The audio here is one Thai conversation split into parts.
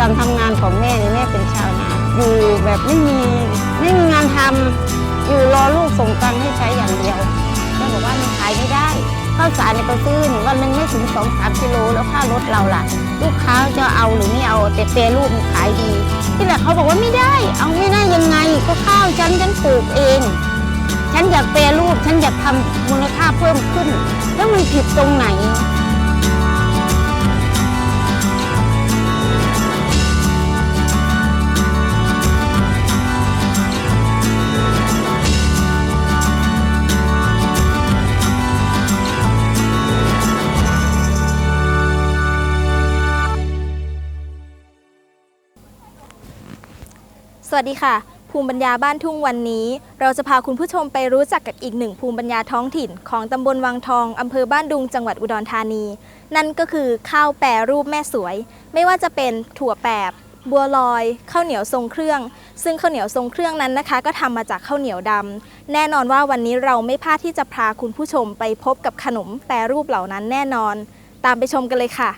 การทำงานของแม่เนี่ยแม่เป็นชาวนาอยู่แบบไม่มีไม่มีงานทำอยู่รอลูกส่งตังค์ให้ใช้อย่างเดียวแม่บอกว่ามันขายไม่ได้ข้าวสารเนี่ยก็ซื้อนวันหนึงไม่ถึงสองสามกิโลแล้วค่ารถเราล่ะ ลูกค้าจะเอาหรือไม่เอาแต่เปรรูปมันขายดีที่แหละเขาบอกว่าไม่ได้ เอาไม่ได้ยังไงก็ข้าวฉันฉันปลูกเอง ฉันอยากแปรรูปฉันอยากทำมูลค่าเพิ่มขึ้น แล้วมันผิดตรงไหน สวัสดีค่ะ ภูมิปัญญาบ้านทุ่งวันนี้ เราจะพาคุณผู้ชมไปรู้จักกับอีกหนึ่งภูมิปัญญาท้องถิ่น ของตำบลวังทองอำเภอบ้านดุงจังหวัดอุดรธานี นั่นก็คือข้าวแปรรูปแม่สวย ไม่ว่าจะเป็นถั่วแปบ บัวลอยข้าวเหนียวทรงเครื่อง ซึ่งข้าวเหนียวทรงเครื่องนั้นนะคะ ก็ทำมาจากข้าวเหนียวดำแน่นอนว่าวันนี้เราไม่พลาดที่จะพาคุณผู้ชมไปพบกับขนมแปรรูปเหล่านั้นแน่นอน ตามไปชมกันเลยค่ะ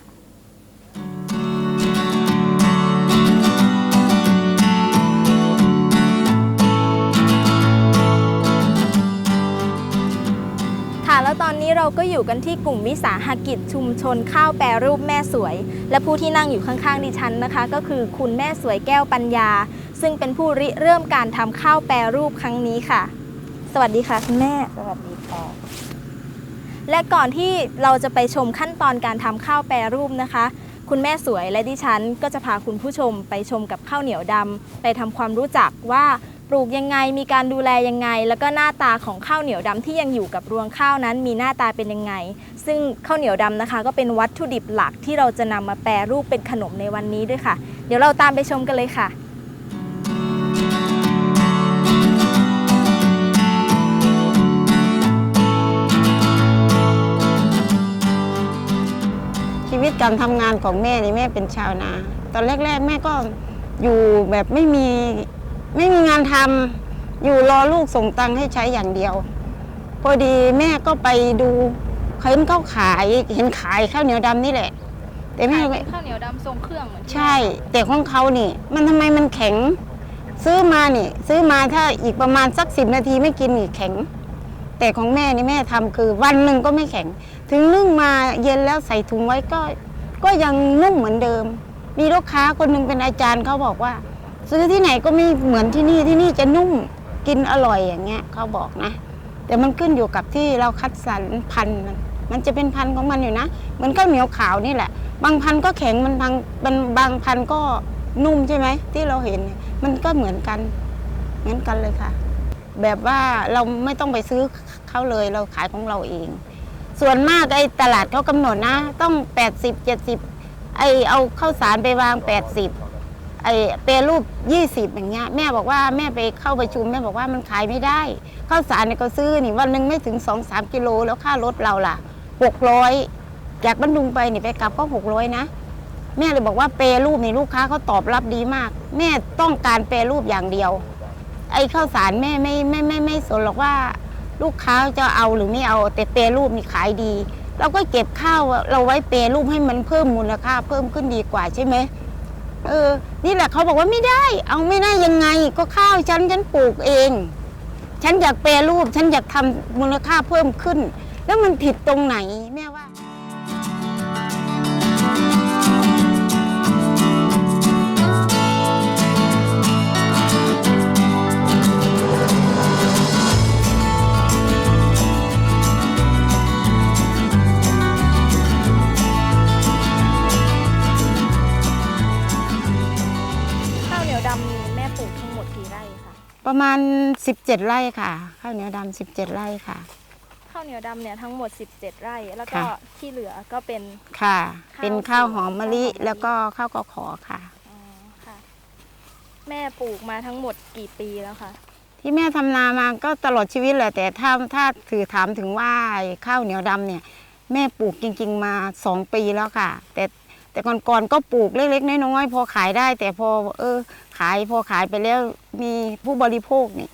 ค่ะ แล้วตอนนี้เราก็อยู่กันที่กลุ่มวิสาหกิจชุมชนข้าวแปรรูปแม่สวย และผู้ที่นั่งอยู่ข้างๆดิฉันนะคะ ก็คือคุณแม่สวยแก้วปัญญา ซึ่งเป็นผู้ริเริ่มการทำข้าวแปรรูปครั้งนี้ค่ะ สวัสดีค่ะคุณแม่ สวัสดีค่ะ และก่อนที่เราจะไปชมขั้นตอนการทำข้าวแปรรูปนะคะ คุณแม่สวยและดิฉันก็จะพาคุณผู้ชมไปชมกับข้าวเหนียวดำไปทำความรู้จักว่า ปลูกยังไง มีการดูแลยังไง แล้วก็หน้าตาของข้าวเหนียวดำที่ยังอยู่กับรวงข้าวนั้น มีหน้าตาเป็นยังไง ซึ่งข้าวเหนียวดำนะคะ ก็เป็นวัตถุดิบหลักที่เราจะนำมาแปรรูปเป็นขนมในวันนี้ด้วยค่ะ เดี๋ยวเราตามไปชมกันเลยค่ะชีวิตการทำงานของแม่นี่แม่เป็นชาวนา ตอนแรก ๆ แม่ก็อยู่แบบไม่มี ไม่มีงานทำอยู่รอลูกส่งตังค์ให้ใช้อย่างเดียว พอดีแม่ก็ไปดูเห็นเขาขายเห็นขายข้าวเหนียวดำนี่แหละ แต่แม่ไม่ข้าวเหนียวดำทรงเครื่องเหมือนใช่ แต่ของเขานี่ มันทำไมมันแข็ง ซื้อมานี่ ซื้อมาถ้าอีกประมาณสักสิบนาทีไม่กินนี่แข็ง แต่ของแม่นี่แม่ทำคือวันหนึ่งก็ไม่แข็ง ถึงนึ่งมาเย็นแล้วใส่ถุงไว้ก็ ก็ยังนุ่มเหมือนเดิม มีลูกค้าคนหนึ่งเป็นอาจารย์เขาบอกว่า ซื้อที่ไหนก็ไม่เหมือนที่นี่ที่นี่จะนุ่มกินอร่อยอย่างเงี้ยเขาบอกนะ แต่มันขึ้นอยู่กับที่เราคัดสรรพันธุ์มันมันจะเป็นพันธุ์ของมันอยู่นะเหมือนข้าวเหนียวขาวนี่แหละ บางพันธุ์ก็แข็งมันบางมันบางพันธุ์ก็นุ่มใช่ไหมที่เราเห็นมันก็เหมือนกันเหมือนกันเลยค่ะ แบบว่าเราไม่ต้องไปซื้อเขาเลยเราขายของเราเอง ส่วนมากไอ้ตลาดเขากำหนดนะ ต้อง 80 70ไอ้เอาข้าวสารไปวาง 80 ไอ้เปรรูป 20 อย่างเงี้ยแม่บอกว่าแม่ไปเข้าประชุมแม่บอกว่ามันขายไม่ได้ข้าวสารเนี่ยก็ซื้อนี่วันหนึ่งไม่ถึง 2-3 กิโลแล้วค่ารถเราล่ะ 600จากบรรดุงไปนี่ไปกลับก็ 600 นะ แม่เลยบอกว่าเปรรูปนี่ลูกค้าเขาตอบรับดีมาก แม่ต้องการเปรรูปอย่างเดียว ไอ้ข้าวสารแม่ไม่ไม่ไม่ไม่สนหรอกว่าลูกค้าจะเอาหรือไม่เอาแต่เปรรูปนี่ขายดี เราก็เก็บข้าวเราไว้เปรรูปให้มันเพิ่มมูลค่าเพิ่มขึ้นดีกว่าใช่ไหม เออ นี่แหละเขาบอกว่าไม่ได้ เอาไม่ได้ยังไง ก็ข้าวฉันฉันปลูกเอง ฉันอยากแปรรูป ฉันอยากทำมูลค่าเพิ่มขึ้น แล้วมันผิดตรงไหนแม่ว่า ประมาณ 17 ไร่ค่ะข้าวเหนียวดำ17 ไร่ค่ะ ข้าวเหนียวดำเนี่ยทั้งหมด 17 ไร่ แล้วก็ค่ะ ที่เหลือก็เป็น ค่ะ ข้าวเป็นข้าวหอมมะลิข้าวหอมมะลิ แล้วก็ข้าวกอขอค่ะ อ๋อค่ะ แม่ปลูกมาทั้งหมดกี่ปีแล้วคะที่แม่ทำนามาก็ตลอดชีวิตแหละแต่ถ้าถ้าถือถามถึงว่าไอ้ข้าวเหนียวดำเนี่ย แม่ปลูกจริง ๆ มาสองปีแล้วค่ะ แต่แต่ก่อนๆก็ปลูกเล็กๆน้อยๆพอขายได้ แต่พอเออ ขายพอขายไปแล้วมีผู้บริโภคเนี่ย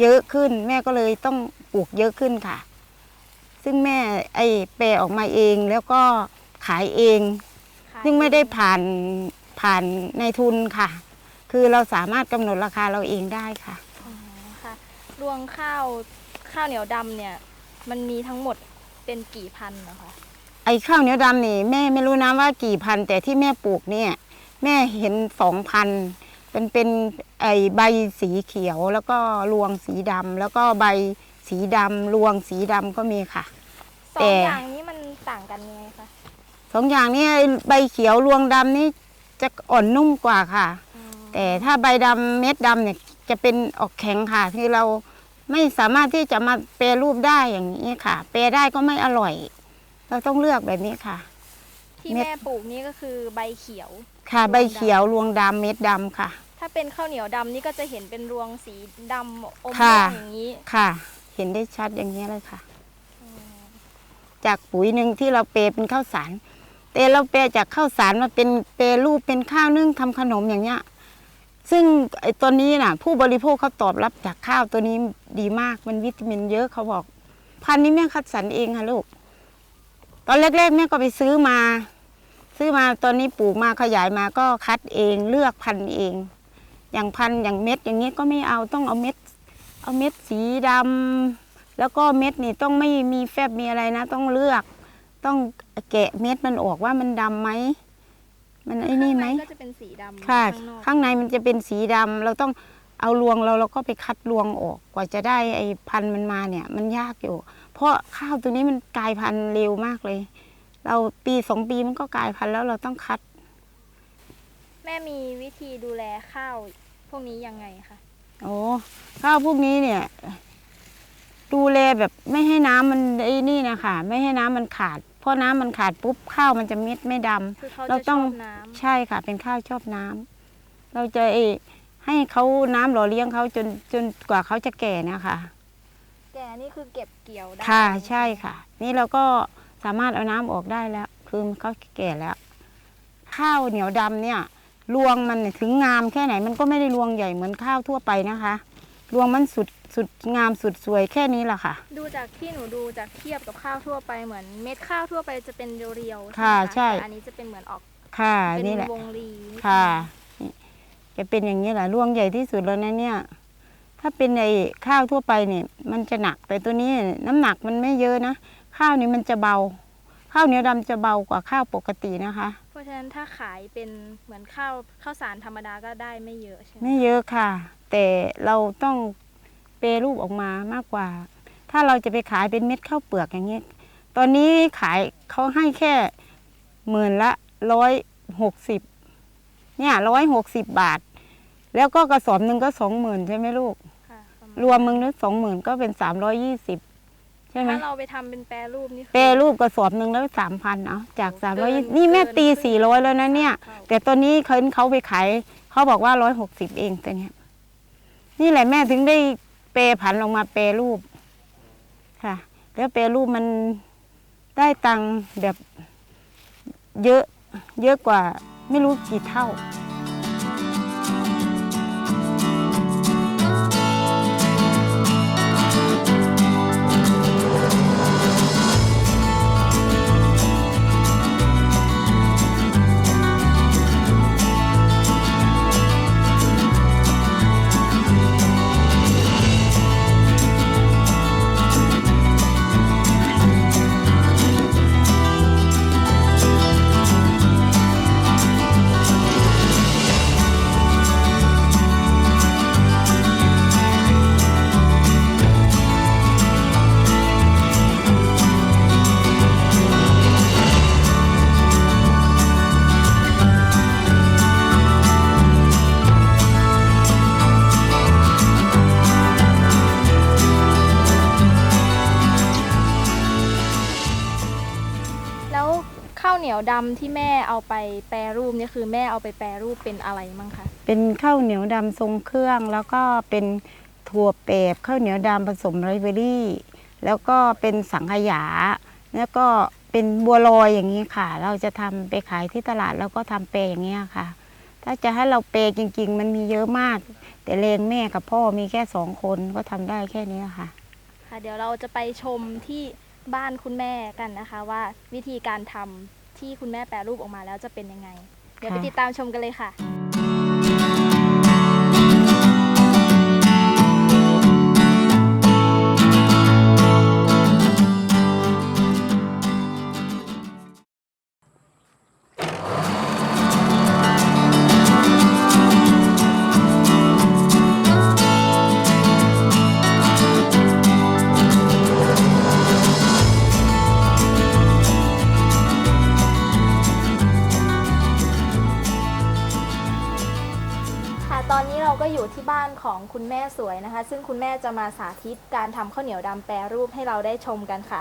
เยอะขึ้น แม่ก็เลยต้องปลูกเยอะขึ้นค่ะ ซึ่งแม่ไอ้แปรออกมาเองแล้วก็ขายเอง ซึ่งไม่ได้ผ่านผ่านในทุนค่ะ คือเราสามารถกำหนดราคาเราเองได้ค่ะอ๋อค่ะรวงข้าวข้าวเหนียวดำเนี่ย มันมีทั้งหมดเป็นกี่พันนะคะ ไอ้ข้าวเหนียวดำนี่แม่ไม่รู้นะว่ากี่พัน แต่ที่แม่ปลูกเนี่ย แม่เห็นสองพัน เป็นเป็นไอ้ใบสีเขียวแล้วก็รวงสีดำแล้วก็ใบสีดำรวงสีดำก็มีค่ะ สอแต่งอย่างนี้มันต่างกันยังไงคะสองอย่างนี้ไอ้ใบเขียวรวงดำนี่จะอ่อนนุ่มกว่าค่ะ อืมแต่ถ้าใบดำเม็ดดำเนี่ยจะเป็นออกแข็งค่ะ ที่เราไม่สามารถที่จะมาแปรรูปได้อย่างนี้ค่ะ แปรได้ก็ไม่อร่อย เราต้องเลือกแบบนี้ค่ะ ที่เม็ดแม่ปลูกนี่ก็คือใบเขียว ค่ะรวงดำใบเขียวรวงดำเม็ดดำค่ะ ถ้าเป็นข้าวเหนียวดำนี่ก็จะเห็นเป็นรวงสีดำอมค่ะม่วงอย่างนี้ค่ะ เห็นได้ชัดอย่างนี้เลยค่ะ อืมจากปุ๋ยหนึ่งที่เราเปรย์เป็นข้าวสาร แต่เราแปรจากข้าวสารมาเป็นเปรรูปเป็นข้าวนึ่งทำขนมอย่างเงี้ย ซึ่งไอ้ตัวนี้น่ะ ผู้บริโภคเขาตอบรับจากข้าวตัวนี้ดีมากมันวิตามินเยอะเขาบอก พันธุ์นี้แม่คัดสรรเองค่ะลูก ตอนแรกๆแม่ก็ไปซื้อมา ซื้อมาตอนนี้ปลูกมาขยายมาก็คัดเองเลือกพันธุ์เอง อย่างพันธุ์อย่างเม็ดอย่างนี้ก็ไม่เอาต้องเอาเม็ด เอาเม็ดสีดำแล้วก็เม็ดนี่ต้องไม่มีแฟบมีอะไรนะ ต้องเลือก ต้องแกะเม็ดมันออกว่ามันดำไหมมันไอ้นี่ไหมข้างในก็จะเป็นสีดำค่ะข้างนอกข้างในมันจะเป็นสีดำเราต้องเอารวงเราเราก็ไปคัดรวงออกกว่าจะได้ไอ้พันธุ์มันมาเนี่ย มันยากอยู่ เพราะข้าวตัวนี้มันกลายพันธุ์เร็วมากเลย เราปีสองปีมันก็กลายพันธุ์แล้วเราต้องคัด แม่มีวิธีดูแลข้าวพวกนี้ยังไงคะ โอ้ข้าวพวกนี้เนี่ย ดูแลแบบไม่ให้น้ำมันไอ้นี่นะคะไม่ให้น้ำมันขาด เพราะน้ำมันขาดปุ๊บข้าวมันจะเม็ดไม่ดำ คือเขาเราจะต้ชองอบน้ำใช่ค่ะ เป็นข้าวชอบน้ำเราจะเอ่อให้เขาน้ำหล่อเลี้ยงเขาจนจนกว่าเขาจะแก่นะคะ แก่นี่คือเก็บเกี่ยวได้ค่ะใช่ค่ะ นี่เราก็ สามารถเอาน้ำออกได้แล้ว คือเขาแก่แล้ว ข้าวเหนียวดำเนี่ยรวงมันเนี่ยถึงงามแค่ไหน มันก็ไม่ได้รวงใหญ่เหมือนข้าวทั่วไปนะคะรวงมันสุดสุดงามสุดสวยแค่นี้แหละค่ะ ดูจากที่หนูดูจากเทียบกับข้าวทั่วไปเหมือนเม็ดข้าวทั่วไปจะเป็นเรียวๆค่ะไหมใช่แต่อันนี้จะเป็นเหมือนออกค่ะเป็นนี่แหละวงรีนิดนึงค่ะนี่จะเป็นอย่างนี้แหละรวงใหญ่ที่สุดแล้วนะเนี่ย ถ้าเป็นในข้าวทั่วไปเนี่ยมันจะหนักแต่ตัวนี้น้ำหนักมันไม่เยอะนะ ข้าวนี้มันจะเบา ข้าวเหนียวดำจะเบากว่าข้าวปกตินะคะ เพราะฉะนั้นถ้าขายเป็นเหมือนข้าวข้าวสารธรรมดาก็ได้ไม่เยอะใช่ไหมไม่เยอะค่ะ แต่เราต้องเปรรูปออกมามากกว่า ถ้าเราจะไปขายเป็นเม็ดข้าวเปลือกอย่างนี้ตอนนี้ขายเขาให้แค่หมื่นละร้อยหกสิบเนี่ยร้อยหกสิบบาท แล้วก็กระสอบหนึ่งก็สองหมื่นใช่ไหมลูก ค่ะปะาณรวมมึงนึกสองหมื่นก็เป็นสามร้อยยี่สิบ ใช่ไหมถ้าเราไปทำเป็นแปรรูปนี่คือ แปรรูปกระสอบหนึ่งแล้วสามพันเอาจากสามร้อยเกินนี่แม่ตีเกินสี่ร้อยแล้วนะเนี่ย เท่า แต่ตอนนี้เขาเขาไปขายเขาบอกว่าร้อยหกสิบเองแต่เนี้ยนี่แหละแม่ถึงได้เปรผันลงมาแปรรูป ค่ะ แล้วแปรรูปมันได้ตังค์แบบเยอะ เยอะกว่าไม่รู้กี่เท่า ที่แม่เอาไปแปรรูปเนี่ยคือแม่เอาไปแปรรูปเป็นอะไรมั้งคะเป็นข้าวเหนียวดำทรงเครื่อง แล้วก็เป็นถั่วแปบข้าวเหนียวดำผสมไรเบอรี่ แล้วก็เป็นสังขยา แล้วก็เป็นบัวลอยอย่างนี้ค่ะ เราจะทำไปขายที่ตลาดแล้วก็ทำเปรย์อย่างเงี้ยค่ะ ถ้าจะให้เราเปรย์จริง ๆ มันมีเยอะมาก แต่เลงแม่กับพ่อมีแค่สองคนก็ทำได้แค่นี้ค่ะ ค่ะ เดี๋ยวเราจะไปชมที่บ้านคุณแม่กันนะคะว่าวิธีการทำ ที่คุณแม่แปรรูปออกมาแล้วจะเป็นยังไง เดี๋ยวไปค่ะ ติดตามชมกันเลยค่ะค่ะ สวยนะคะ ซึ่งคุณแม่จะมาสาธิตการทำข้าวเหนียวดำแปรรูปให้เราได้ชมกันค่ะ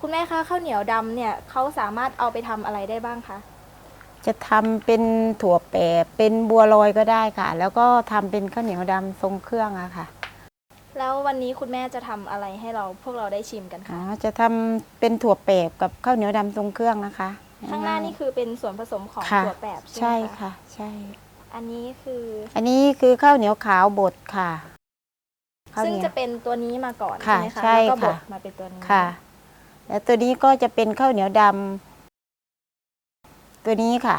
คุณแม่คะข้าวเหนียวดำเนี่ยเขาสามารถเอาไปทำอะไรได้บ้างคะจะทำเป็นถั่วแปบเป็นบัวลอยก็ได้ค่ะ แล้วก็ทำเป็นข้าวเหนียวดำทรงเครื่องอะค่ะ แล้ววันนี้คุณแม่จะทำอะไรให้เราพวกเราได้ชิมกันอ๋อ คะจะทำเป็นถั่วแปบกับข้าวเหนียวดำทรงเครื่องนะคะข้างหน้านี่คือเป็นส่วนผสมของค่ะถั่วแปบใช่ใช่ไหมคะค่ะ ใช่ อันนี้คืออันนี้คือข้าวเหนียวขาวบดค่ะ ข้าวซึ่งเหนียวจะเป็นตัวนี้มาก่อนค่ะใช่ไหมคะใช่แล้วก็บดค่ะมาเป็นตัวนี้ค่ะ แล้วตัวนี้ก็จะเป็นข้าวเหนียวดำตัวนี้ค่ะ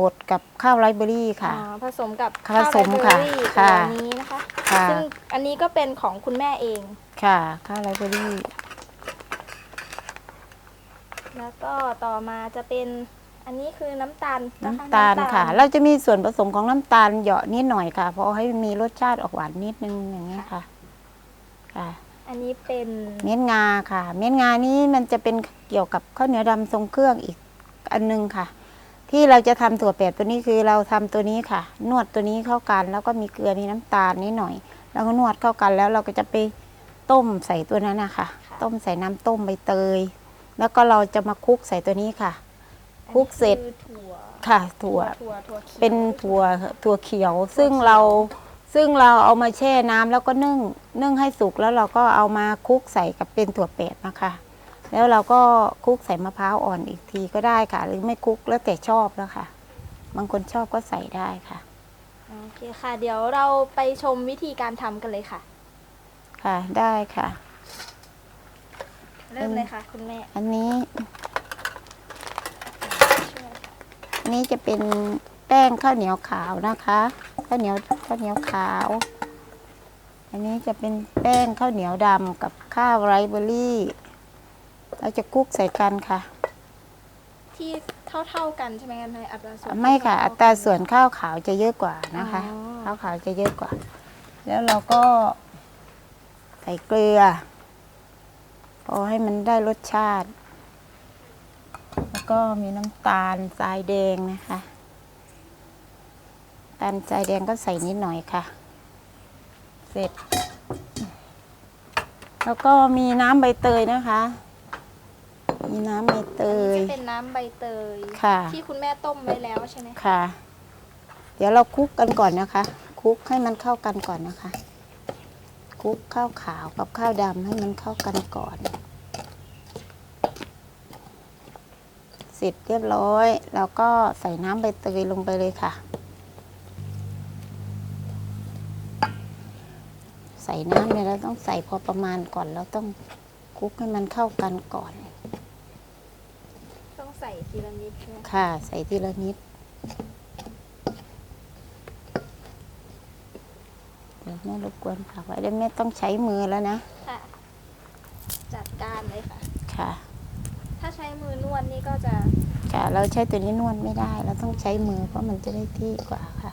บดกับข้าวไรซ์เบอรี่ค่ะ อ๋อผสมกับผสมค่ะข้าวไรซ์เบอรี่ค่ะ ตัวนี้นะคะ ค่ะซึ่งอันนี้ก็เป็นของคุณแม่เอง ค่ะ ข้าวไรซ์เบอรี่แล้วก็ต่อมาจะเป็น อันนี้คือน้ำตาละคะน้ำตาลค่ะ เราจะมีส่วนผสมของน้ำตาลเหยาะนิดหน่อยค่ะ เพราะให้มีรสชาติออกหวานนิดนึงอย่างนี้ยค่ะ ค่ะ อันนี้เป็นเม็ดงาค่ะ เม็ดงานี้มันจะเป็นเกี่ยวกับข้าวเหนียวดำทรงเครื่องอีกอันนึงค่ะ ที่เราจะทำถั่วแปบตัวนี้คือเราทำตัวนี้ค่ะ นวดตัวนี้เข้ากันแล้วก็มีเกลือมีน้ำตาลนิดหน่อย แล้วก็นวดเข้ากันแล้วเราก็จะไปต้มใส่ตัวนั้นนะคะต้มใส่น้ำต้มใบเตย แล้วก็เราจะมาคลุกใส่ตัวนี้ค่ะ คลุกเสร็จอันนี้คือถั่วค่ะถั่วถั่วถั่วขียวเป็นถั่วถั่วเขียว ซึ่งเราซึ่งเราเอามาแช่น้ำแล้วก็นึ่งนึ่งให้สุกแล้วเราก็เอามาคลุกใส่กับเป็นถั่วเป็ดนะคะ แล้วเราก็คลุกใส่มะพร้าวอ่อนอีกทีก็ได้ค่ะ หรือไม่คลุกแล้วแต่ชอบแล้วค่ะ บางคนชอบก็ใส่ได้ค่ะ โอเคค่ะ เดี๋ยวเราไปชมวิธีการทำกันเลยค่ะ ค่ะได้ค่ะ เริ่มเลยค่ะ คุณแม่ อันนี้ ช่วยค่ะ อั นนี้จะเป็นแป้งข้าวเหนียวขาวนะคะข้าวเหนียวข้าวเหนียวขาว อันนี้จะเป็นแป้งข้าวเหนียวดำกับข้าวไรซ์เบอร์รี่เราจะคลุกใส่กันค่ะ ที่เท่าๆกันใช่ไหมกันในอัตราส่วนไม่ค่ะ อัเท่ๆตราส่วนข้าวขาวจะเยอะกว่านะคะอ๋อข้าวขาวจะเยอะกว่า แล้วเราก็ใส่เกลือพอให้มันได้รสชาติแล้ว ก็มีน้ำตาลทรายแดงนะคะน้ำตาลทรายแดงก็ใส่นิดหน่อยค่ะ เสร็จ แล้วก็มีน้ำใบเตยนะคะ มีน้ำใบเตอันยนี้จะเป็นน้ำใบเตยค่ะ ที่คุณแม่ต้มไว้แล้วใช่ไหมคะค่ะ เดี๋ยวเราคลุกกันก่อนนะคะ คลุกให้มันเข้ากันก่อนนะคะคลุกข้าวขาวกับข้าวดำให้มันเข้ากันก่อน สร็จเรียบร้อย แล้วก็ใส่น้ำใบเตยลงไปเลยค่ะ ใส่น้ำเนี่ยเราต้องใส่พอประมาณก่อนแล้วต้องคลุกให้มันเข้ากันก่อน ต้องใส่ทีละนิดใช่ไหมค่ะ ใส่ทีละนิดเดี๋ยวแม่รบกวนฝากไว้แล้วแม่ต้องใช้มือแล้วนะ ค่ะ จัดการเลยค่ะ ค่ะ ถ้าใช้มือนวดนี่ ก็จะค่ะ เราใช้ตัวนี้นวดไม่ได้ เราต้องใช้มือเพราะมันจะได้ที่กว่าค่ะ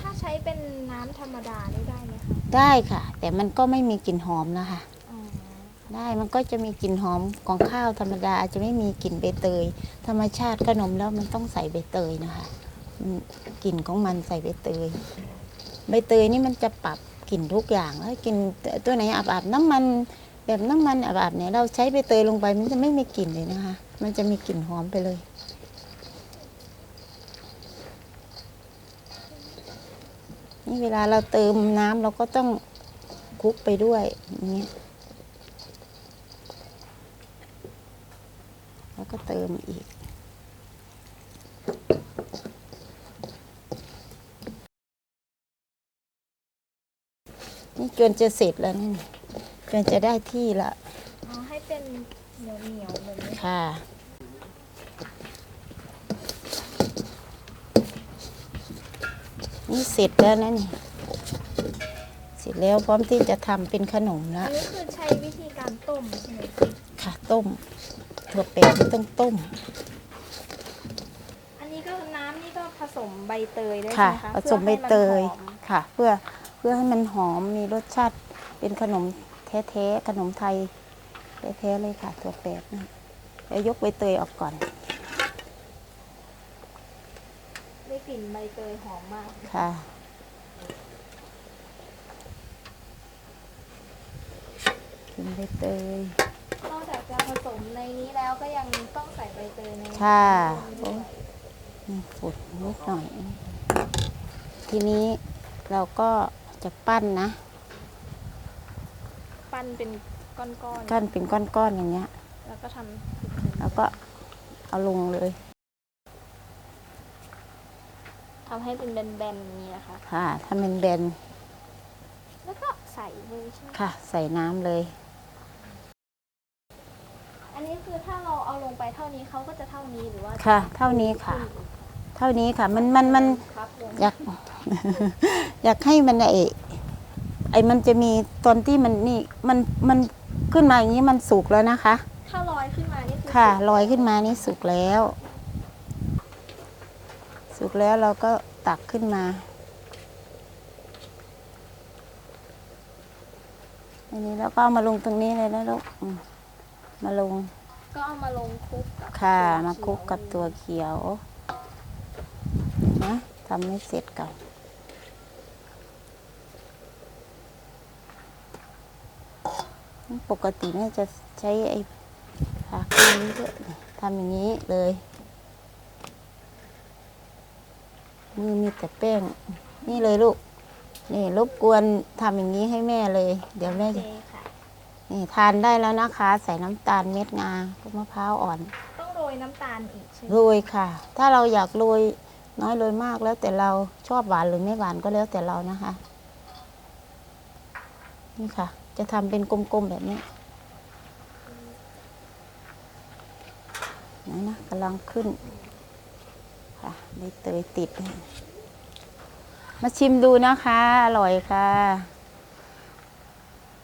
ถ้าใช้เป็นน้ำธรรมดานี่ได้ไหมคะได้ค่ะ แต่มันก็ไม่มีกลิ่นหอมนะคะ อ๋อได้มันก็จะมีกลิ่นหอมของข้าวธรรมดาอาจจะไม่มีกลิ่นใบเตย ธรรมชาติขนมแล้วมันต้องใส่ใบเตยนะคะมันกลิ่นของมันใส่ใบเตย ใบเตยนี่มันจะปรับ กลิ่นทุกอย่างแล้วกลิ่นตัวไหนอาบอาบๆน้ำมันแบบน้ำมันอาบอาบๆเนี่ยเราใช้ใบเตยลงไปมันจะไม่มีกลิ่นเลยนะคะ มันจะมีกลิ่นหอมไปเลยนี่เวลาเราเติมน้ำเราก็ต้องคลุกไปด้วยอย่างเงี้ยแล้วก็เติมอีก นี่จนจะเสร็จแล้วนี่จนจะได้ที่ละอ๋อให้เป็นเหนียวเหนียวๆแบบนี้ค่ะ นี่เสร็จแล้วนะนี่เสร็จแล้วพร้อมที่จะทำเป็นขนมแล้อัวนนี้คือใช้วิธีการต้มใช่ไหมค่ะต้มถั่วแปดต้องต้มอันนี้ก็น้ำนี่ก็ผสมใบเตยด้วยค่ะใช่ไหมคะผสมใบเตยพื่อให้มันหอมค่ะ เพื่อ เพื่อให้มันหอมมีรสชาติเป็นขนมแท้ๆขนมไทยแท้ๆเลยค่ะถั่วแปดนะเดี๋ยวยกใบเตยออกก่อน ได้กลิ่นใบเตยหอมมาก ค่ะกินใบเตยนอกจากจะผสมในนี้แล้วก็ยังต้องใส่ใบเตยในค่ะด้วยนี่ฝุ่นนิดหน่อย ทีนี้เราก็ จะปั้นนะ ปั้นเป็นก้อนปั้นเป็นก้อนๆอย่างเงี้ยๆแล้วก็ทำแล้วก็เอาลงเลยทำให้เป็นแบนๆอย่างนี้นะคะ ค่ะถ้าเป็นแบนแล้วก็ใส่เลยใช่ไหมค่ะ ใส่น้ำเลย อันนี้คือถ้าเราเอาลงไปเท่านี้เขาก็จะเท่านี้หรือว่าค่ะ เท่านี้ค่ะ เท่านี้ค่ะ มันมันมันครับผมอยาก อยากให้มันไอไอมันจะมีตอนที่มันนี่มันมันขึ้นมาอย่างนี้มันสุกแล้วนะคะ ถ้าลอยขึ้นมานี่คือค่ะสุกลอยขึ้นมานี่สุกแล้ว สุกแล้วเราก็ตักขึ้นมาอันนี้แล้วก็เอามาลงตรงนี้เลยนะลูกอืมมาลง ก็เอามาลงคลุกกับค่ะตัวมาคลุกกับเขียตัวเขียว นะทำให้เสร็จก่อนปกติแม่จะใช้ไอ้ผักนี้ด้วยทำอย่างนี้เลยมือมีแต่แป้ง นี่เลยลูก นี่รบกวนทำอย่างนี้ให้แม่เลย เดี๋ยวแม่โอจะเคค่ะนี่ทานได้แล้วนะคะ ใส่น้ำตาลเม็ดงากับมะพร้าวอ่อน ต้องโรยน้ำตาลอีกใช่ไหมโรยค่ะ ถ้าเราอยากโรย น้อยโรยมากแล้วแต่เราชอบหวานหรือไม่หวานก็แล้วแต่เรานะคะ นี่ค่ะ จะทำเป็นกลมๆแบบนี้นะนะกำลังขึ้นค่ะใบเตยติด มาชิมดูนะคะ อร่อยค่ะ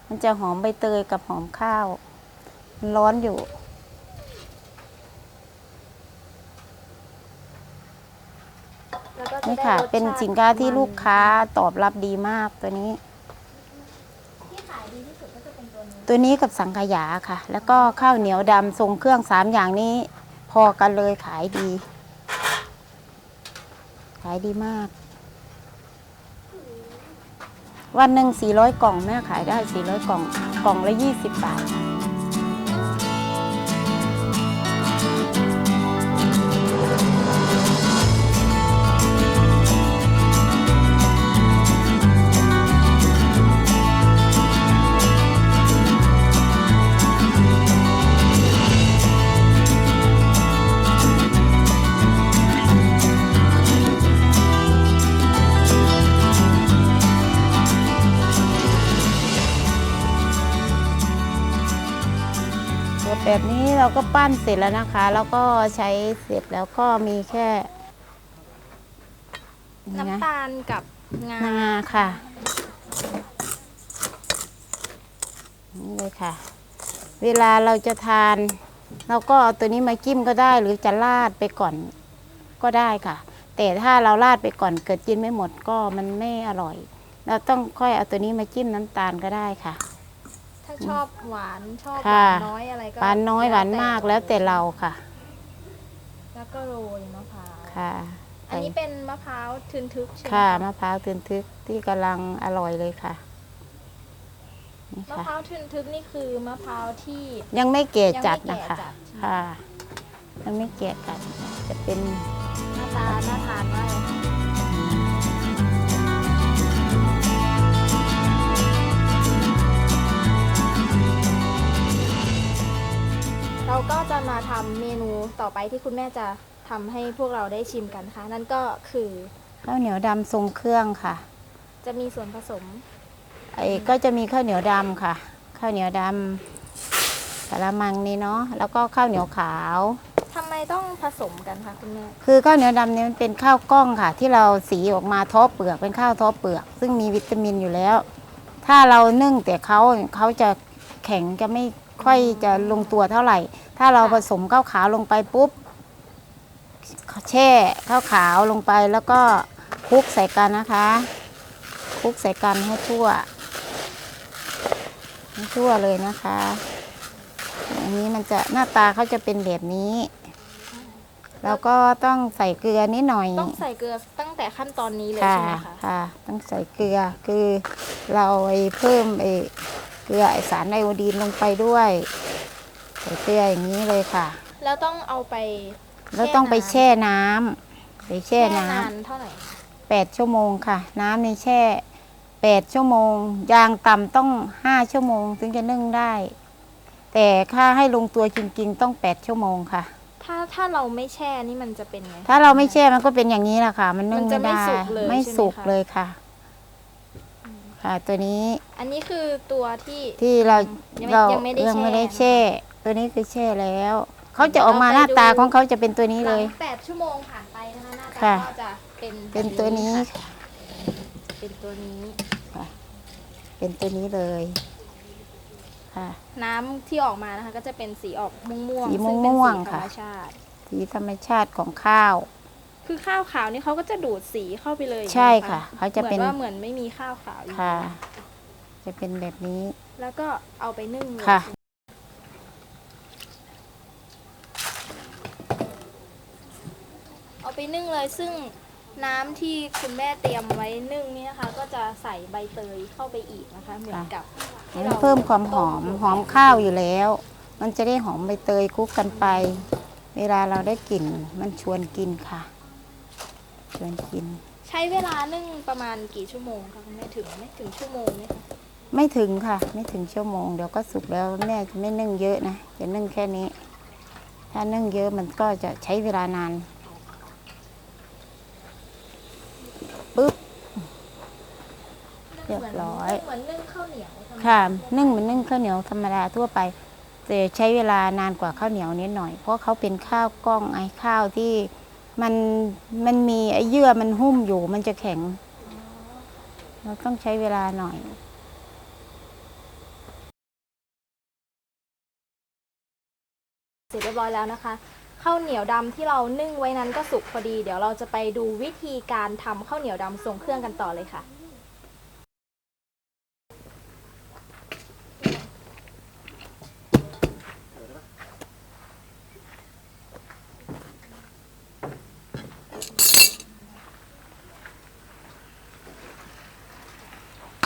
มันจะหอมใบเตยกับหอมข้าว มันร้อนอยู่ แล้วก็จะ นี่ได้ค่ะรสเป็นชติสินค้าที่มันลูกค้าตอบรับดีมากตัวนี้ที่ขายดีที่สุดก็จะเป็นตัวนี้ ตัวนี้กับสังขยาค่ะ แล้วก็ข้าวเหนียวดำทรงเครื่องสามอย่างนี้ พอกันเลยขายดี ขายดีมาก วันหนึ่ง400 กล่องแม่ขายได้ 400 กล่อง กล่องละ 20 บาท แบบนี้เราก็ปั้นเสร็จแล้วนะคะ แล้วก็ใช้เสร็จแล้วก็มีแค่นี่นะน้ำตาลกับงานางาค่ะนี่เลยค่ะ เวลาเราจะทานเราก็เอาตัวนี้มาจิ้มก็ได้ หรือจะราดไปก่อนก็ได้ค่ะ แต่ถ้าเราราดไปก่อนเกิดกินไม่หมดก็มันไม่อร่อย เราต้องค่อยเอาตัวนี้มาจิ้มน้ำตาลก็ได้ค่ะถ้า ชอบหวานชอบหค่ะ วานน้อยอะไรก็หวานน้อยหวานมากแล้วแต่เราค่ะแล้วก็โรยมะพร้าวค่ะอันนี้เป็นมะพร้าวทึนทึกใช่ไหมค่ะมะพร้าวตื่นทึกที่กำลังอร่อยเลยค่ะนี่มะค่ะ พร้าวทึนทึกนี่คือมะพร้าวที่ ยังไม่แก่จัดยังไม่นะแก่คะจัดใช่ไหมค่ะ ยังไม่แก่จัด จะเป็นหน้าตาน่าทานมากเลยค่ะ เราก็จะมาทำเมนูต่อไปที่คุณแม่จะทำให้พวกเราได้ชิมกันค่ะ นั่นก็คือข้าวเหนียวดำทรงเครื่องค่ะจะมีส่วนผสมไอ้ก็จะมีข้าวเหนียวดำค่ะ ข้าวเหนียวดำกะละมังนี่เนาะแล้วก็ข้าวเหนียวขาวทำไมต้องผสมกันคะคุณแม่คือข้าวเหนียวดำเนี่ยมันเป็นข้าวกล้องค่ะ ที่เราสีออกมาท้อเปลือกเป็นข้าวท้อเปลือก ซึ่งมีวิตามินอยู่แล้ว ถ้าเรานึ่งแต่เขาเขาจะแข็งจะไม่ค่อยจะลงตัวเท่าไหร่ ถ้าเราผสมข้าวขาวลงไปปุ๊บแช่ข้าวขาวลงไปแล้วก็คลุกใส่กันนะคะคลุกใส่กันให้ทั่วให้ทั่วเลยนะคะอันนี้มันจะหน้าตาเขาจะเป็นแบบนี้ แล้วก็ต้องใส่เกลือนิดหน่อยต้องใส่เกลือตั้งแต่ขั้นตอนนี้เลยค่ะใช่ไหมคะค่ะต้องใส่เกลือคือเราไอ้เพิ่มไอ้เกลือไอสารไอโอดีนลงไปด้วย ใส่เกลืออย่างนี้เลยค่ะ แล้วต้องเอาไปแล้วต้องไปแช่น้ำไปแช่น้นานเท่าไหร่ำแปดชั่วโมงค่ะ น้ำในแช่แปดชั่วโมง ยางต่ำต้องห้าชั่วโมงถึงจะนึ่งได้ แต่ถ้าให้ลงตัวจริงๆ ต้องแปดชั่วโมงค่ะ ถ้าถ้าเราไม่แช่นี่มันจะเป็นไง ถ้าเราไม่แช่มันก็เป็นอย่างนี้แหละค่ะ มันนึ่งมันจะไม่ไม่ได้สุกเลยไม่ใช่ไหมสุกคะ เลยค่ะ ค่ะ ตัวนี้อันนี้คือตัวที่ ที่เรายังไม่เรายังไม่ได้ยังไม่ได้แช่แช่ ตัวนี้คือแช่แล้ว เขาจะออกมาหน้าตาของเขาจะเป็นตัวนี้หเลลังยแปดชั่วโมงผ่านไปนะคะหน้าตาค่ะ ก็จะเป็นเป็นตัวนี้ค่ะเป็นตัวนี้ เป็นตัวนี้เลยค่ะ น้ำที่ออกมานะคะ ก็จะเป็นสีออกม่วงๆสีซึ่งเป็นม่วงสีๆธรรมค่ะชาติ สีธรรมชาติของข้าว คือข้าวขาวนี่เขาก็จะดูดสีเข้าไปเลยใช่นค่ะเขาจะเป็นเหมือนว่าเหมือนไม่มีข้าวขาวอยู่ค่ะ จะเป็นแบบนี้ แล้วก็เอาไปนึ่งเลยค่ะเอ ไปนึ่งเลย ซึ่งน้ำที่คุณแม่เตรียมไว้นึ่งนี่นะคะ ก็จะใส่ใบเตยเข้าไปอีกนะคะ เหมือนกับที่มันเราเพิ่มความหอมต้ยู่หอมข้าวอยู่แล้ว มันจะได้หอมใบเตยคลุกกันไป เวลาเราได้กลิ่น มันชวนกินค่ะ ชวนกิน ใช้เวลานึ่งประมาณกี่ชั่วโมงคะคุณแม่ถึงไหม่ถึงชั่วโมงไหมคะไม่ถึงค่ะ ไม่ถึงชั่วโมงเดี๋ยวก็สุกแล้วแม่จะไม่นึ่งเยอะนะจะนึ่งแค่นี้ ถ้านึ่งเยอะมันก็จะใช้เวลานาน ปุ๊บเรียบร้อย เหมือนนึ่งข้าวเหนียวธรรมดาค่ะ นึ่งเหมันนึ่งข้าวเหนียวธรรมดาทั่วไปแต่ใช้เวลานานกว่าข้าวเหนียวนิดหน่อย เพราะเขาเป็นข้าวกล้องไอ้ข้าวที่มันมันมีไอ้เยื่อมันหุ้มอยู่มันจะแข็ง เราต้องใช้เวลาหน่อยเสร็จเรียบร้อยแล้วนะคะ ข้าวเหนียวดำที่เรานึ่งไว้นั้นก็สุกพอดี เดี๋ยวเราจะไปดูวิธีการทำข้าวเหนียวดำทรงเครื่องกันต่อเลยค่ะ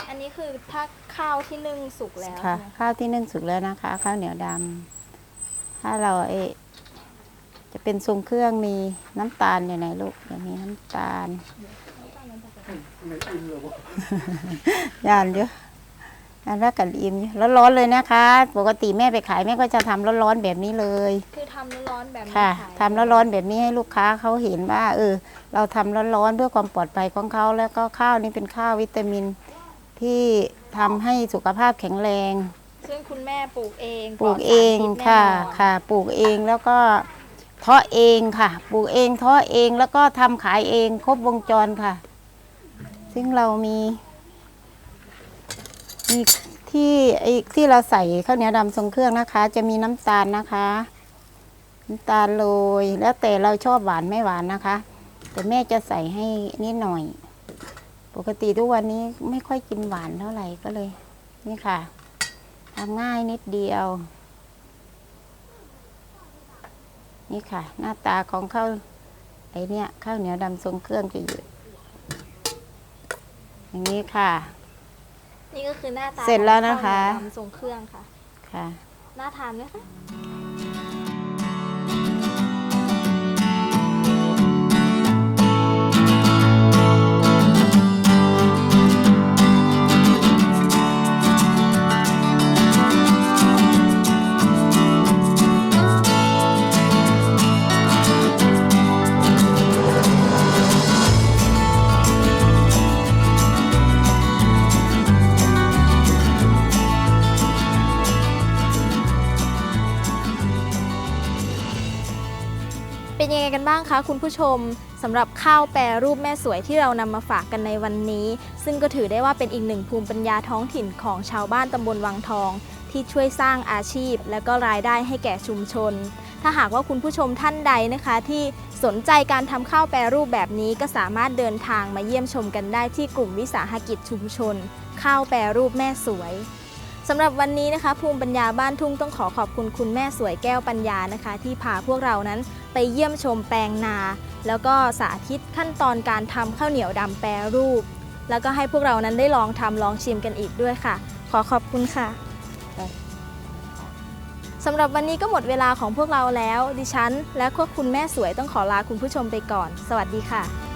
อันนี้คือถ้าข้าวที่นึ่งสุกแล้วค่ะ ข้าวที่นึ่งสุกแล้วนะคะ ข้าวเหนียวดำถ้าเราเอะจะ เป็นทรงเครื่องมีน้ำตาลอยู่ไหนลูกเดี๋ยวมีน้ำตาลย่านเยอะอันแรกกันอิ่มอยู่ร้อนๆเลยนะคะ ปกติแม่ไปขายแม่ก็จะทำร้อนๆแบบนี้เลย คือทำร้อนๆแบบนี้ค่ะขายทำร้อนๆแบบนี้ให้ลูกค้าเขาเห็นว่า เออ เราทำร้อนๆเพื่อความปลอดภัยของเขาแล้วก็ข้าวนี้เป็นข้าววิตามินที่ทำให้สุขภาพแข็งแรง ซึ่งคุณแม่ปลูกเองปลูกลดเองสารพิษแน่ค่ะนอนค่ะ ปลูกเองแล้วก็ เทาะเองค่ะ ปลูกเองเทาะเองแล้วก็ทำขายเองครบวงจรค่ะ ซึ่งเรามีมีที่ไอ้ที่เราใส่ข้าวเหนียวดำทรงเครื่องนะคะ จะมีน้ำตาลนะคะน้ำตาลโรยแล้วแต่เราชอบหวานไม่หวานนะคะ แต่แม่จะใส่ให้นิดหน่อย ปกติทุกวันนี้ไม่ค่อยกินหวานเท่าไหร่ก็เลย นี่ค่ะทำง่ายนิดเดียว นี่ค่ะ หน้าตาของข้าวไอเนี่ยข้าวเหนียวดำทรงเครื่องจะอยู่อย่างนี้ค่ะ นี่ก็คือหน้าตาเสร็จแล้วนะคะ ของข้าวเหนียวดำทรงเครื่องค่ะ ค่ะ น่าทานไหมคะ คะคุณผู้ชมสำหรับข้าวแปรรูปแม่สวยที่เรานำมาฝากกันในวันนี้ ซึ่งก็ถือได้ว่าเป็นอีกหนึ่งภูมิปัญญาท้องถิ่นของชาวบ้านตำบลวังทอง ที่ช่วยสร้างอาชีพ และก็รายได้ให้แก่ชุมชน ถ้าหากว่าคุณผู้ชมท่านใดนะคะ ที่สนใจการทำข้าวแปรรูปแบบนี้ก็สามารถเดินทางมาเยี่ยมชมกันได้ที่กลุ่มวิสาหกิจชุมชน ข้าวแปรรูปแม่สวยสำหรับวันนี้นะคะ ภูมิปัญญาบ้านทุ่งต้องขอขอบคุณคุณแม่สวยแก้วปัญญานะคะ ที่พาพวกเรานั้น ไปเยี่ยมชมแปลงนา แล้วก็สาธิตขั้นตอนการทำข้าวเหนียวดำแปรรูป แล้วก็ให้พวกเรานั้นได้ลองทำลองชิมกันอีกด้วยค่ะ ขอขอบคุณค่ะสำหรับวันนี้ก็หมดเวลาของพวกเราแล้ว ดิฉัน และพวกคุณแม่สวยต้องขอลาคุณผู้ชมไปก่อน สวัสดีค่ะ「